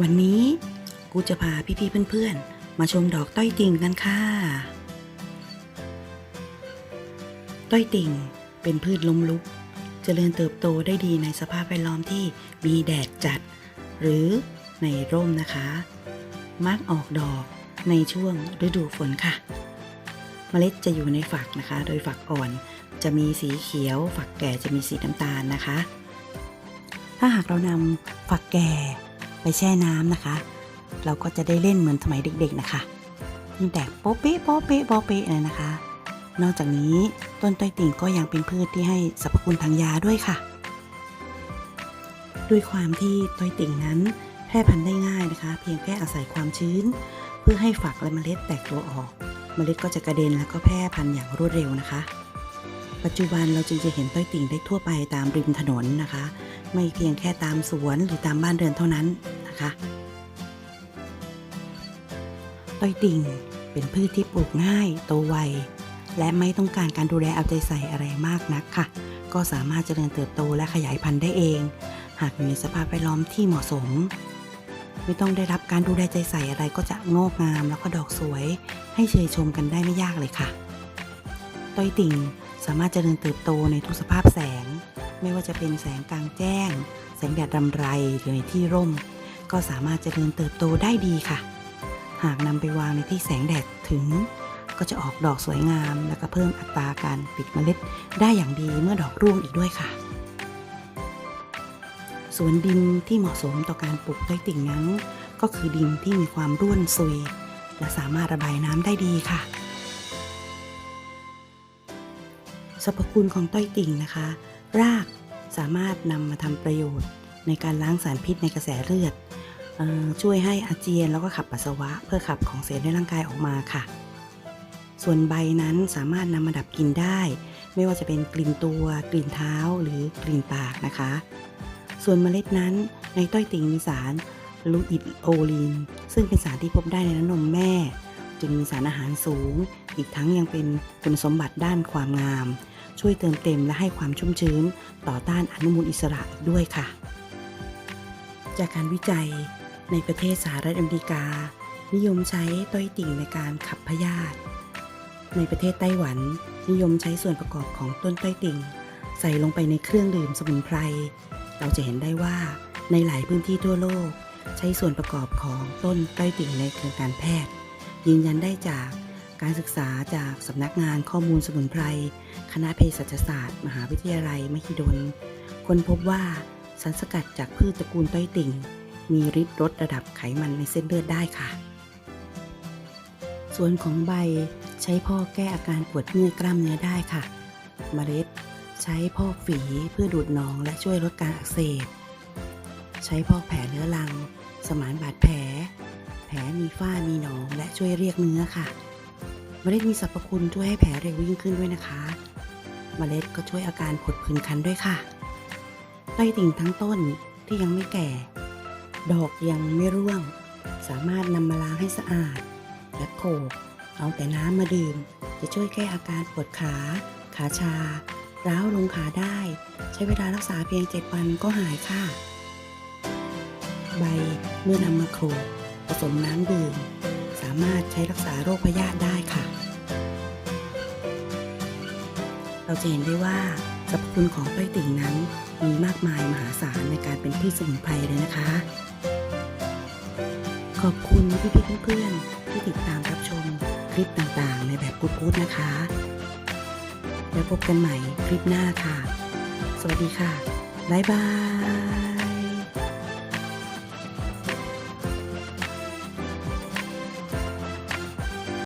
วันนี้กูจะพาพี่ๆเพื่อนๆ มาชมดอกต้อยติ่งกันค่ะ ต้อยติ่งเป็นพืชล้มลุกเจริญเติบโตได้ดีในสภาพแวดล้อมที่มีแดดจัด หรือในร่มนะคะ มักออกดอกในช่วงฤดูฝนค่ะ เมล็ดจะอยู่ในฝักนะคะ โดยฝักอ่อนจะมีสีเขียว ฝักแก่จะมีสีน้ำตาลนะคะ ถ้าหากเรานำฝักแก่ ไปแช่น้ำนะคะ เราก็จะได้เล่นเหมือนสมัยเด็กๆนะคะยิ่งแตกโป๊เป๊ะโป๊เป๊ะโป๊เป๊ะเลยนะคะ นอกจากนี้ต้นต้อยติ่งก็ยังเป็นพืชที่ให้สรรพคุณทางยาด้วยค่ะ ด้วยความที่ต้อยติ่งนั้นแพร่พันธุ์ได้ง่ายนะคะ เพียงแค่อาศัยความชื้น เพื่อให้ฝักและเมล็ดแตกตัวออก เมล็ดก็จะกระเด็นแล้วก็แพร่พันธุ์อย่างรวดเร็วนะคะ ปัจจุบันเราจึงจะเห็นต้อยติ่งได้ทั่วไปตามริมถนนนะคะ ไม่เพียงแค่ตามสวนหรือตามบ้านเรือนเท่านั้น นะคะต้อยติ่งเป็นพืชที่ปลูกง่ายโตไว และไม่ต้องการการดูแลเอาใจใส่อะไรมากนักค่ะ ก็สามารถเจริญเติบโตและขยายพันธุ์ได้เอง หากอยู่ในสภาพแวดล้อมที่เหมาะสม ไม่ต้องได้รับการดูแลใจใส่อะไรก็จะงอกงามแล้วก็ดอกสวย ให้เชยชมกันได้ไม่ยากเลยค่ะ ต้อยติ่งสามารถเจริญเติบโตในทุกสภาพแสง ไม่ว่าจะเป็นแสงกลางแจ้ง แสงแดดรำไรหรือในที่ร่ม ก็สามารถเจริญเติบโตได้ดีค่ะ หากนำไปวางในที่แสงแดดถึง ก็จะออกดอกสวยงาม และก็เพิ่มอัตราการปิดเมล็ดได้อย่างดีเมื่อดอกร่วงอีกด้วยค่ะสวนดินที่เหมาะสมต่อการปลูกต้อยติ่งนั้น ก็คือดินที่มีความร่วนซุย และสามารถระบายน้ำได้ดีค่ะสรรพคุณของต้อยติ่งนะคะ รากสามารถนำมาทำประโยชน์ ในการล้างสารพิษในกระแสเลือด ช่วยให้อาเจียนแล้วก็ขับปัสสาวะ เพื่อขับของเสียในร่างกายออกมาค่ะ ส่วนใบนั้นสามารถนำมาดับกลิ่นได้ ไม่ว่าจะเป็นกลิ่นตัว กลิ่นเท้าหรือกลิ่นปากนะคะ ส่วนเมล็ดนั้นในต้อยติ่งมีสารลูอิดโอลีน ซึ่งเป็นสารที่พบได้ในน้ำนมแม่ จึงมีสารอาหารสูง อีกทั้งยังเป็นคุณสมบัติด้านความงาม ช่วยเติมเต็มและให้ความชุ่มชื้น ต่อต้านอนุมูลอิสระอีกด้วยค่ะ จากการวิจัย ในประเทศสหรัฐอเมริกา นิยมใช้ต้อยติ่งในการขับพยาธิ ในประเทศไต้หวัน นิยมใช้ส่วนประกอบของต้นต้อยติ่ง ใส่ลงไปในเครื่องดื่มสมุนไพร เราจะเห็นได้ว่าในหลายพื้นที่ทั่วโลก ใช้ส่วนประกอบของต้นต้อยติ่งในเชิงการแพทย์ ยืนยันได้จากการศึกษาจากสำนักงานข้อมูลสมุนไพร คณะเภสัชศาสตร์ มหาวิทยาลัยมหิดล ค้นพบว่าสารสกัดจากพืชตระกูลต้อยติ่ง มีฤทธิ์ลดระดับไขมันในเส้นเลือดได้ค่ะ ส่วนของใบใช้พอกแก้อาการปวดเมื่อยกล้ามเนื้อได้ค่ะ เมล็ด ใช้พอกฝีเพื่อดูดหนองและช่วยลดการอักเสบ ใช้พอกแผลเรื้อรัง สมานบาดแผล แผลมีฝ้ามีหนองและช่วยเรียกเนื้อค่ะ เมล็ดมีสรรพคุณช่วยให้แผลเร็วยิ่งขึ้นด้วยนะคะ เมล็ดก็ช่วยอาการผดผื่นคันด้วยค่ะใต้ติ่งทั้งต้นที่ยังไม่แก่ ดอกยังไม่ร่วง สามารถนำมาล้างให้สะอาด และโขกเอาแต่น้ำมาดื่ม จะช่วยแก้อาการปวดขา ขาชา ร้าวลงขาได้ ใช้เวลารักษาเพียง 7 วันก็หายค่ะ ใบเมื่อนำมาโขลกผสมน้ำดื่ม สามารถใช้รักษาโรคพยาธิได้ค่ะ เราจะเห็นได้ว่าสรรพคุณของต้อยติ่งนั้นมีมากมายมหาศาลในการเป็นพืชสมุนไพรเลยนะคะ ขอบคุณพี่ๆเพื่อนๆที่ติดตามรับชมคลิปต่างๆ ในแบบพูดๆนะคะ แล้วพบกันใหม่คลิปหน้าค่ะ สวัสดีค่ะ บ๊ายบาย